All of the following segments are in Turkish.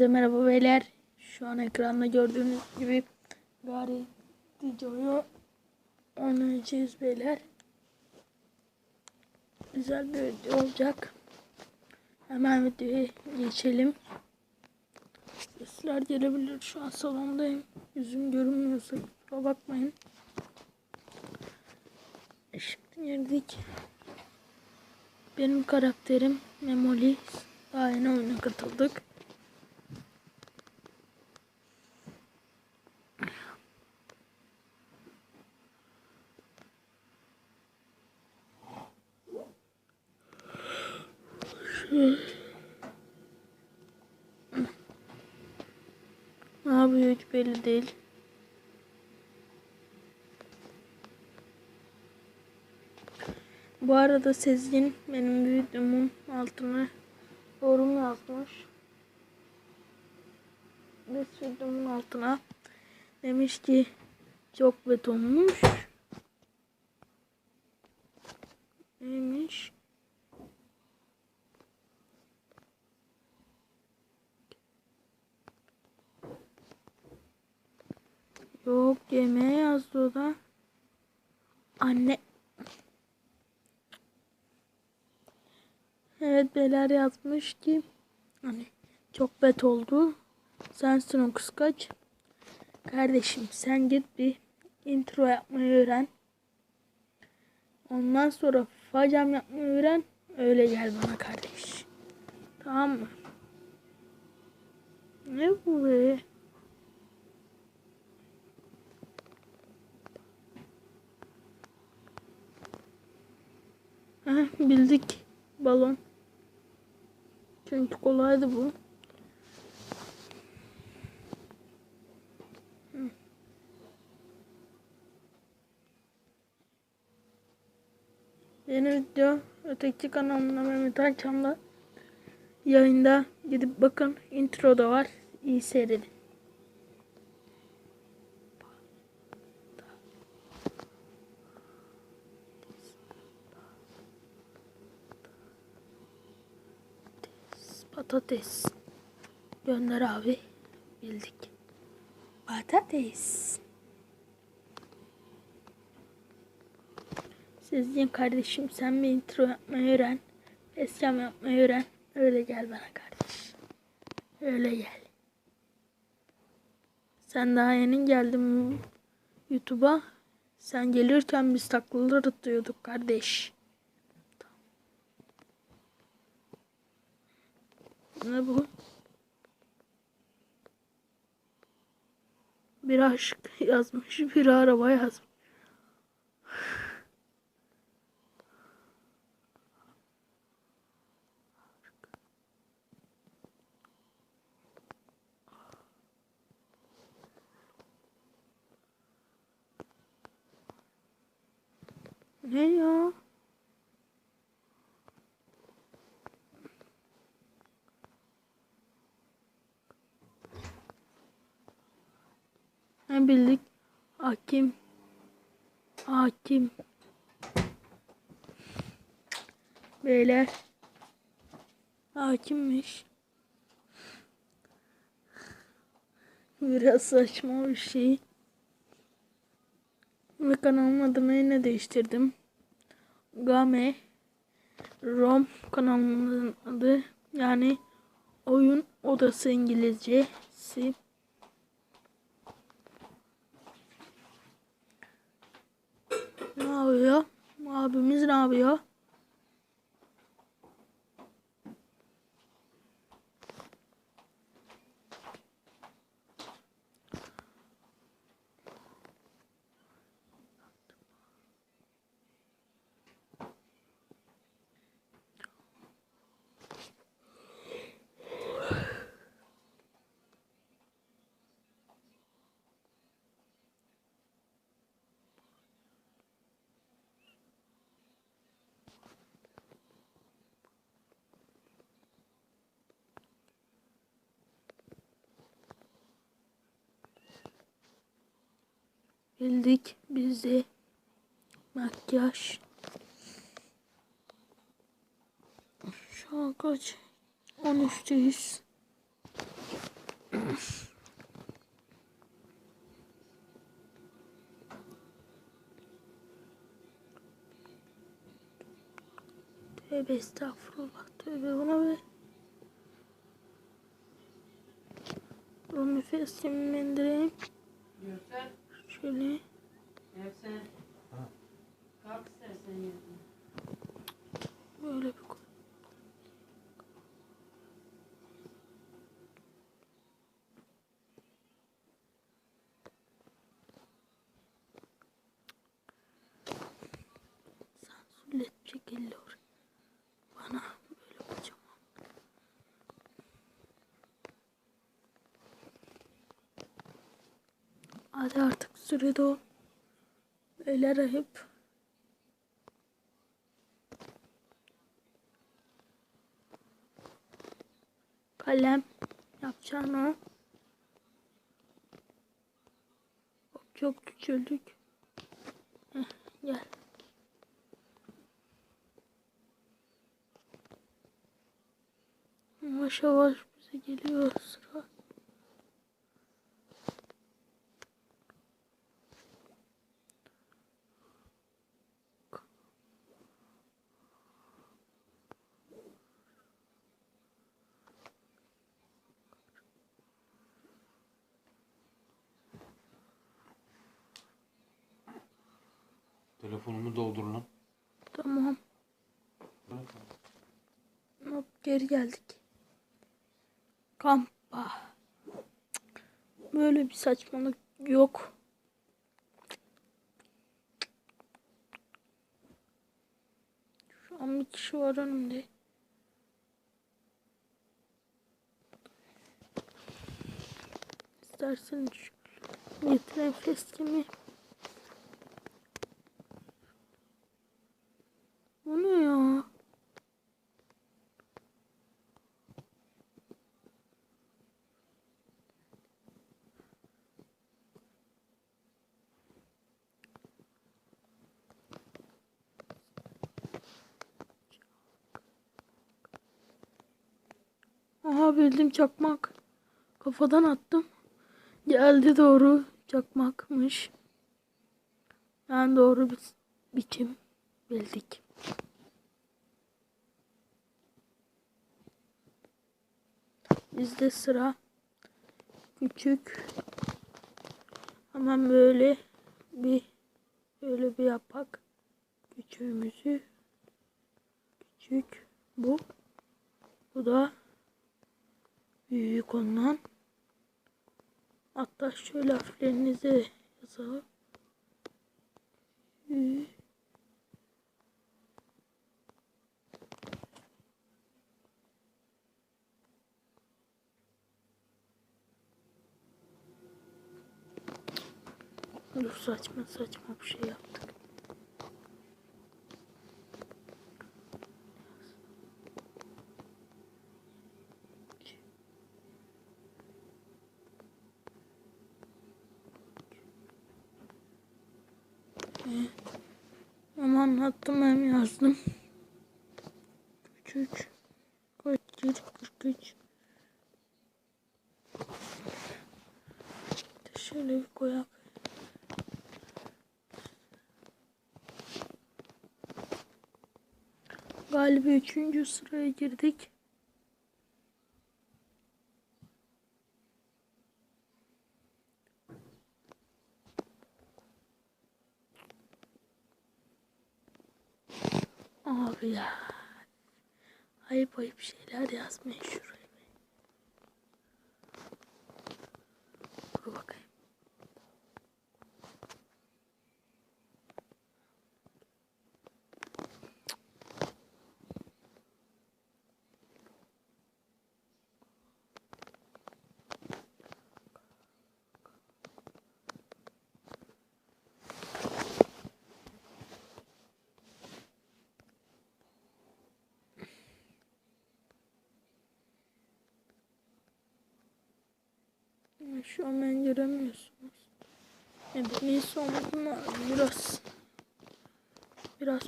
Hepinize merhaba beyler. Şu an ekranda gördüğünüz gibi Gari videoyu oynayacağız beyler. Güzel bir video olacak. Hemen videoya geçelim. Sesler gelebilir. Şu an salondayım. Yüzüm görünmüyorsa kusura bakmayın. E, Şimdi girdik. Benim karakterim Memoli. Daha yeni oyuna katıldık. Ne yapıyor hiç belli değil. Bu arada Sezgin benim videomun altına yorum yazmış. Ve videomun altına demiş ki çok betonmuş. Neymiş? Yok yemeğe yazdı o da. Anne. Evet beyler yazmış ki hani çok bet oldu. Sensin o kıskaç. Kardeşim sen git bir intro yapmayı öğren. Ondan sonra facam yapmayı öğren. Öyle gel bana kardeş. Tamam mı? Ne bu be? Bildik. Balon. Çünkü kolaydı bu. Yeni video öteki kanalımda Mehmet Ayçam'da yayında gidip bakın intro da var. İyi seyredin. Patates. Gönder abi. Bildik. Patates. Sizin kardeşim sen bir intro yapmayı öğren. Escam yapmayı öğren. Öyle gel bana kardeş. Öyle gel. Sen daha yeni geldin YouTube'a. Sen gelirken biz taklalar atıyorduk kardeş. Ne bu? Bir aşk yazmış, bir araba yazmış. Ne ya? Bildik? Hakim. Hakim. Beyler. Hakimmiş. Biraz saçma bir şey. Ve kanalımın adını yine değiştirdim. Game. Rom kanalımın adı. Yani oyun odası İngilizcesi. Ne yapıyor? Abimiz ne yapıyor? Bildik bizi. Makyaj. Şu an kaç? 13'teyiz. Tövbe estağfurullah. Tövbe ona be. Dur nefesimi indireyim. Görsel, Şöyle. görsel. Kalk istersen. Böyle bir koy. Sansürletecek elle oraya. Bana böyle kocaman. Hadi sürede o. Beyler hep kalem yapacağın o. Hop, Çok küçüldük. Heh, gel. Yavaş yavaş bize geliyor sıra. Telefonumu doldur lan. Tamam. Hop geri geldik. Kampa. Böyle bir saçmalık yok. Şu an bir kişi var önümde. İstersen şu getiren festimi. Bu ne ya? Aha bildim çakmak. Kafadan attım. Geldi doğru çakmakmış. Yani doğru bir biçim bildik. Bizde sıra küçük. Hemen böyle bir böyle bir yapak. Küçüğümüzü küçük bu. Bu da büyük ondan. Hatta şöyle harflerinizi yazalım. Dur saçma saçma bir şey yaptık. 43, 43. Şöyle bir koyak. Galiba üçüncü sıraya girdik. Abi ya. Ayıp ayıp şeyler yazmayın şuraya. Dur bakayım. Şu an ben göremiyorsunuz. Yani neyse onunla biraz biraz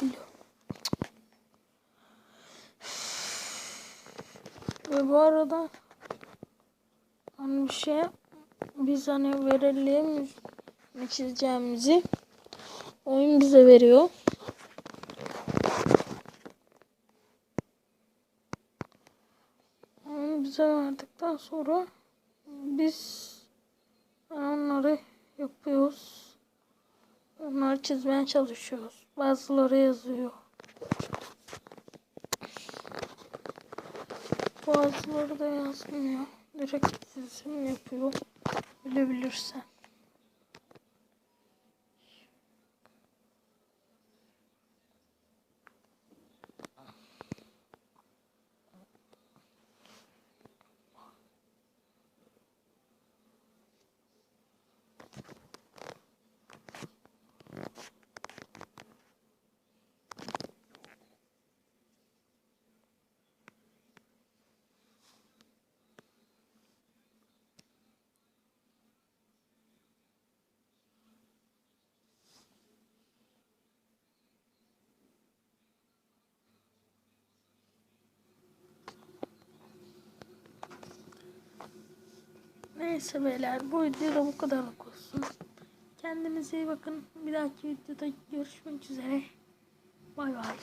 geliyor. Ve bu arada hani şey biz hani verelim çizeceğimizi oyun bize veriyor. Oyun bize verdikten sonra biz onları yapıyoruz. Onları çizmeye çalışıyoruz. Bazıları yazıyor. Bazıları da yazmıyor. Direkt çizim yapıyor. Bilebilirsen. Neyse beyler bu videoda bu kadarlık olsun. Kendinize iyi bakın. Bir dahaki videoda görüşmek üzere. Bay bay.